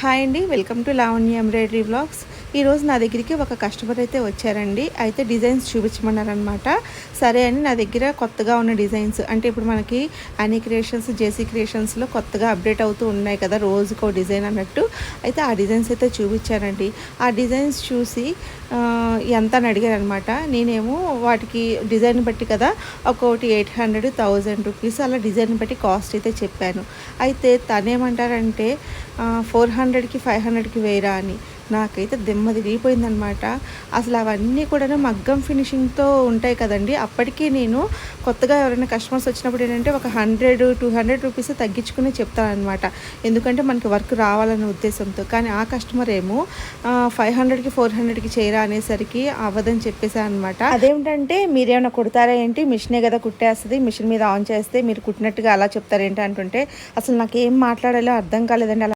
Hi అండి welcome to Lavanya embroidery blogs ఈరోజు నా దగ్గరికి ఒక కస్టమర్ అయితే వచ్చారండి. అయితే డిజైన్స్ చూపించమన్నారనమాట సరే అని నా దగ్గర కొత్తగా ఉన్న డిజైన్స్ అంటే ఇప్పుడు మనకి అనీ క్రియేషన్స్ జేసీ క్రియేషన్స్లో కొత్తగా అప్డేట్ అవుతూ ఉన్నాయి కదా రోజుకో డిజైన్ అన్నట్టు. అయితే ఆ డిజైన్స్ అయితే చూపించానండి ఆ డిజైన్స్ చూసి ఎంత అని అడిగారనమాట నేనేమో వాటికి డిజైన్ బట్టి కదా ఒక్కొక్కటి ఎయిట్ హండ్రెడ్ థౌజండ్ రూపీస్ అలా డిజైన్ బట్టి కాస్ట్ అయితే చెప్పాను. అయితే తనేమంటారంటే ఫోర్ హండ్రెడ్కి ఫైవ్ హండ్రెడ్కి వేయరా అని. నాకైతే దిమ్మ తిరిగిపోయిందనమాట అసలు అవన్నీ కూడా మగ్గం ఫినిషింగ్తో ఉంటాయి కదండి. అప్పటికీ నేను కొత్తగా ఎవరైనా కస్టమర్స్ వచ్చినప్పుడు ఏంటంటే ఒక హండ్రెడ్ టూ హండ్రెడ్ రూపీస్ తగ్గించుకుని చెప్తానమాట ఎందుకంటే మనకి వర్క్ రావాలనే ఉద్దేశంతో. కానీ ఆ కస్టమర్ ఏమో ఫైవ్ హండ్రెడ్కి ఫోర్ హండ్రెడ్కి చేయరా అనేసరికి అవ్వదని చెప్పేసా అనమాట అదేమిటంటే మీరేమైనా కుడతారా ఏంటి? మిషనే కదా కుట్టేస్తుంది. మిషన్ మీద ఆన్ చేస్తే మీరు కుట్టినట్టుగా అలా చెప్తారేంటి అంటుంటే అసలు నాకేం మాట్లాడాలో అర్థం కాలేదండి. అలా